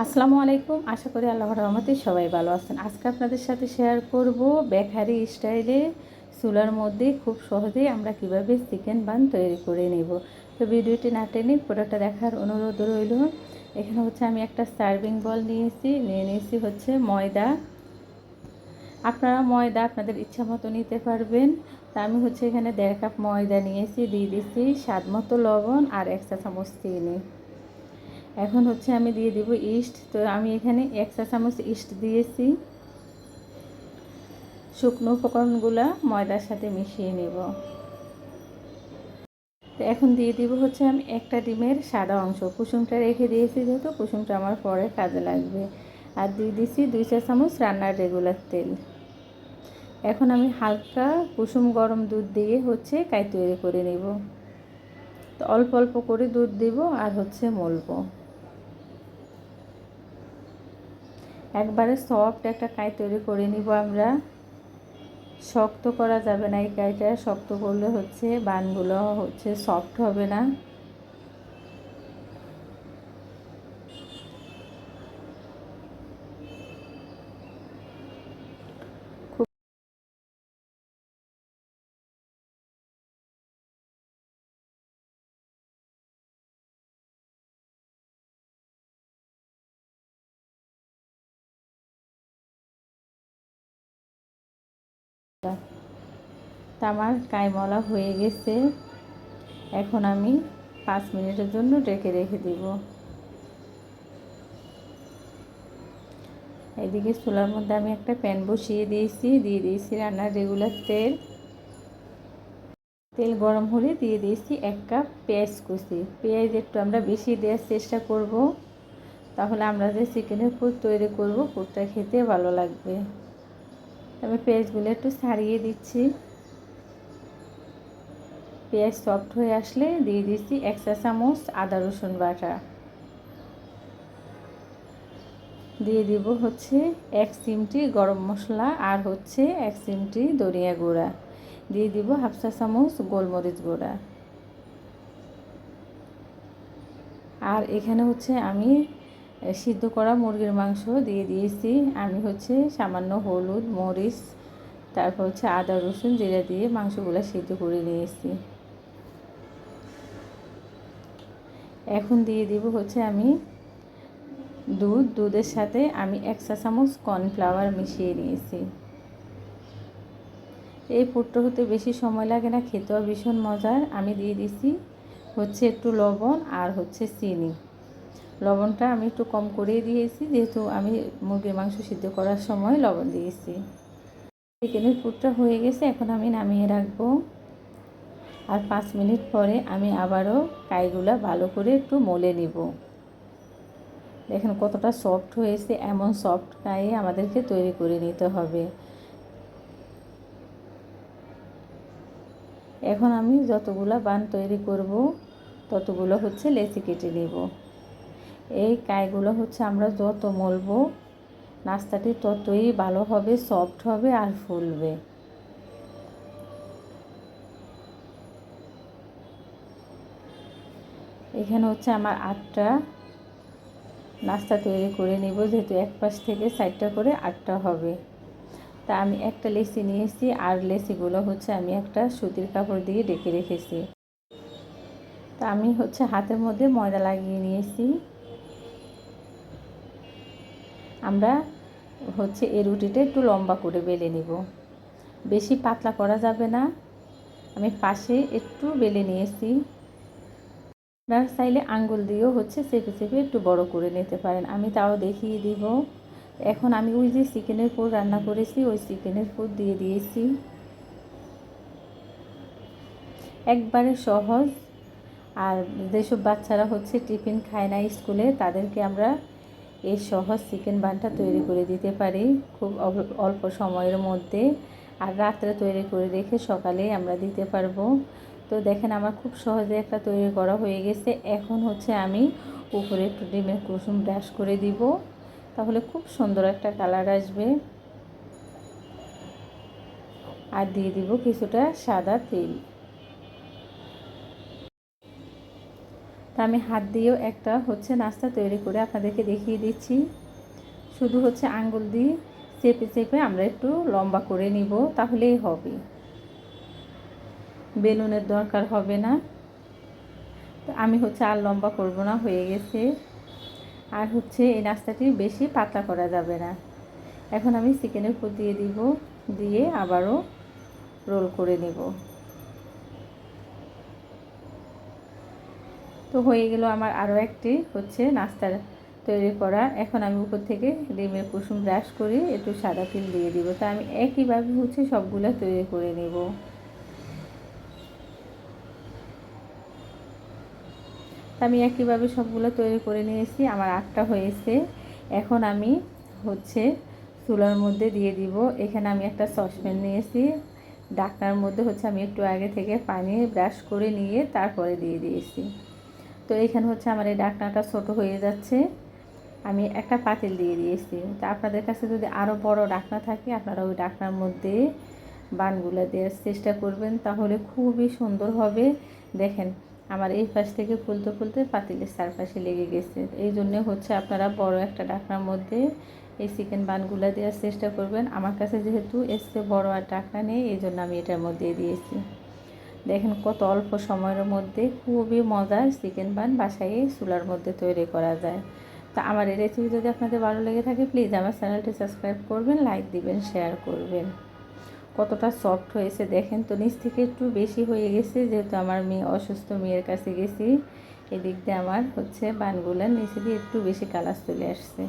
আসসালামু আলাইকুম। আশা করি আল্লাহর রহমতে সবাই ভালো আছেন। আজকে আপনাদের সাথে শেয়ার করব বেকারি স্টাইলে চুলার মধ্যে খুব সহজেই আমরা কীভাবে চিকেন বান তৈরি করে নেব। তো ভিডিওটি না টেনে পুরোটা দেখার অনুরোধ রইল। এখানে হচ্ছে আমি একটা সার্ভিং বল নিয়েছি। নিয়ে নিয়েছি হচ্ছে ময়দা। আপনারা ময়দা আপনাদের ইচ্ছা মতো নিতে পারবেন। তা আমি হচ্ছে এখানে দেড় কাপ ময়দা নিয়েছি, দিয়ে দিয়েছি স্বাদ মতো লবণ আর এক চা চামচ চিনি। এখন হচ্ছে আমি দিয়ে দিব ইস্ট। তো আমি এখানে এক চা চামচ ইস্ট দিয়েছি। শুকনো উপকরণগুলো ময়দার সাথে মিশিয়ে নেব। তো এখন দিয়ে দিব হচ্ছে আমি একটা ডিমের সাদা অংশ। কুসুমটা রেখে দিয়েছি যেহেতু, কুসুমটা আমার পরে কাজে লাগবে। আর দিয়ে দিচ্ছি দুই চা চামচ রান্নার রেগুলার তেল। এখন আমি হালকা কুসুম গরম দুধ দিয়ে হচ্ছে কাই তৈরি করে নেব। তো অল্প অল্প করে দুধ দিব আর হচ্ছে মলবো। একবারে সফট একটা কাঁই তৈরি করে নিব আমরা। শক্ত করা যাবে না এই কাঁইটা, শক্ত করলে হচ্ছে বানগুলো হচ্ছে সফট হবে না। তা আমার কাইমলা হয়ে গেছে। এখন আমি পাঁচ মিনিটের জন্য ডেকে রেখে দিব। এদিকে চুলার মধ্যে আমি একটা প্যান বসিয়ে দিয়েছি। দিয়ে দিয়েছি রান্নার রেগুলার তেল। তেল গরম হলে দিয়ে দিয়েছি এক কাপ পেঁয়াজ কুচি। পেঁয়াজ একটু আমরা বেশি দেওয়ার চেষ্টা করব। তাহলে আমরা যে চিকেনের ফুড তৈরি করব ফুডটা খেতে ভালো লাগবে। আমি পেঁয়াজগুলো একটু ছাড়িয়ে দিচ্ছি। পেঁয়াজ সফট হয়ে আসলে দিয়ে দিচ্ছি এক চা চামচ আদা রসুন বাটা। দিয়ে দিব হচ্ছে এক চিমটি গরম মশলা আর হচ্ছে এক চিমটি দরিয়া গুঁড়া। দিয়ে দিব হাফ চা চামচ গোলমরিচ গুঁড়া। আর এখানে হচ্ছে আমি সিদ্ধ করা মুরগির মাংস দিয়ে দিয়েছি। আমি হচ্ছে সামান্য হলুদ, মরিচ, তারপর হচ্ছে আদা রসুন জিরা দিয়ে মাংসগুলো সিদ্ধ করে নিয়েছি। এখন দিয়ে দিব হচ্ছে আমি দুধ। দুধের সাথে আমি এক চা চামচ কর্নফ্লাওয়ার মিশিয়ে নিয়েছি। এই পুরটা হতে বেশি সময় লাগে না, খেতেও ভীষণ মজার। আমি দিয়ে দিছি হচ্ছে একটু লবণ আর হচ্ছে চিনি। লবণটা আমি একটু কম করে দিয়েছি, যেহেতু আমি মুরগির মাংস সিদ্ধ করার সময় লবণ দিয়েছি। চিকেনের পুরটা হয়ে গেছে, এখন আমি নামিয়ে রাখব। আর পাঁচ মিনিট পরে আমি আবারও কাইগুলা ভালো করে একটু মলে নিব। দেখেন কতটা সফট হয়েছে, এমন সফট কাই আমাদেরকে তৈরি করে নিতে হবে। এখন আমি যতগুলো বান তৈরি করব, ততগুলো হচ্ছে লেচি কেটে নেব। এই কাইগুলো হচ্ছে আমরা যত মলবো, নাস্তাটি ততই ভালো হবে সফট হবে আর ফুলবে। এখানে হচ্ছে আমার আটটা নাস্তা তৈরি করে নিব, যেহেতু এক পাশ থেকে সাইডটা করে আটটা হবে। তা আমি একটা লেসি নিয়েছি, আর লেসিগুলো হচ্ছে আমি একটা সুতির কাপড় দিয়ে ডেকে রেখেছি। তা আমি হচ্ছে হাতের মধ্যে ময়দা লাগিয়ে নিয়েছি। আমরা হচ্ছে এই রুটিটা একটু লম্বা করে বেলে নিব। বেশি পাতলা করা যাবে না। আমি পাশে একটু বেলে নিয়েছি। আপনারা চাইলে আঙ্গুল দিয়েও হচ্ছে চেপে চেপে একটু বড় করে নিতে পারেন। আমি তাও দেখিয়ে দিব। এখন আমি ওই যে চিকেনের পুর রান্না করেছি, ওই চিকেনের পুর দিয়ে দিয়েছি। একবারে সহজ। আর যেসব বাচ্চারা হচ্ছে টিফিন খায় না স্কুলে, তাদেরকে আমরা এই সহজ চিকেন বানটা তৈরি করে দিতে পারি খুব অল্প সময়ের মধ্যে। আর রাত্রে তৈরি করে রেখে সকালে আমরা দিতে পারব। তো দেখেন আমার খুব সহজে একটা তৈরি করা হয়ে গেছে। এখন হচ্ছে আমি উপরে একটু ডিমের কুসুম ব্রাশ করে দিব। তাহলে খুব সুন্দর একটা কালার আসবে। আর দিয়ে দিব কিছুটা সাদা তেল। তা আমি হাত দিয়েও একটা হচ্ছে নাস্তা তৈরি করে আপনাদেরকে দেখিয়ে দিচ্ছি। শুধু হচ্ছে আঙ্গুল দিয়ে চেপে চেপে আমরা একটু লম্বা করে নিব, তাহলেই হবে। বেলুনের দরকার হবে না। তো আমি হচ্ছে আর লম্বা করব না, হয়ে গেছে। আর হচ্ছে এই নাস্তাটি বেশি পাতলা করা যাবে না। এখন আমি চিকেনের উপর দিয়ে দিব, দিয়ে আবারও রোল করে নেব। তো হয়ে গেল আমার আরও একটি হচ্ছে নাস্তার তৈরি করা। এখন আমি উপর থেকে ডিমের কুসুম ব্রাশ করে একটু সাদা তিল দিয়ে দিব। তা আমি একইভাবে হচ্ছে সবগুলো তৈরি করে নেব। আমি একইভাবে সবগুলো তৈরি করে নিয়েছি, আমার আটটা হয়েছে। এখন আমি হচ্ছে চুলার মধ্যে দিয়ে দিব। এখানে আমি একটা সসপ্যান নিয়েছি। ডাকনার মধ্যে হচ্ছে আমি একটু আগে থেকে পানি ব্রাশ করে নিয়ে তারপরে দিয়ে দিয়েছি। তো এখানে হচ্ছে আমার এই ডাকনাটা ছোট হয়ে যাচ্ছে। আমি একটা পাতিল দিয়ে দিয়েছি। তো আপনাদের কাছে যদি আরও বড় ডাকনা থাকে, আপনারা ওই ডাকনার মধ্যে বানগুলো দেওয়ার চেষ্টা করবেন, তাহলে খুবই সুন্দর হবে। দেখেন আমার এই পাশ থেকে ফুলতে ফুলতে পাতিলের চারপাশে লেগে গেছে। এই জন্য হচ্ছে আপনারা বড় একটা ডাকনার মধ্যে এই চিকেন বানগুলো দেওয়ার চেষ্টা করবেন। আমার কাছে যেহেতু এসছে বড় আর ডাকনা নেই, এই জন্য আমি এটার মধ্যে দিয়েছি। দেখেন কত অল্প সময়ের মধ্যে খুবই মজার চিকেন বান বাসায় চুলার মধ্যে তৈরি করা যায়। তা আমার এই রেসিপি যদি আপনাদের ভালো লেগে থাকে প্লিজ আমার চ্যানেলটি সাবস্ক্রাইব করবেন লাইক দিবেন শেয়ার করবেন। কতটা সফট হয়েছে দেখেন তো, নিচ থেকে একটু বেশি হয়ে গেছে, যেহেতু আমার মেয়ে অসুস্থ, মেয়ের কাছে গেছি। এদিক দিয়ে আমার হচ্ছে বানগুলার নিচে দিয়ে একটু বেশি কালার চলে আসছে।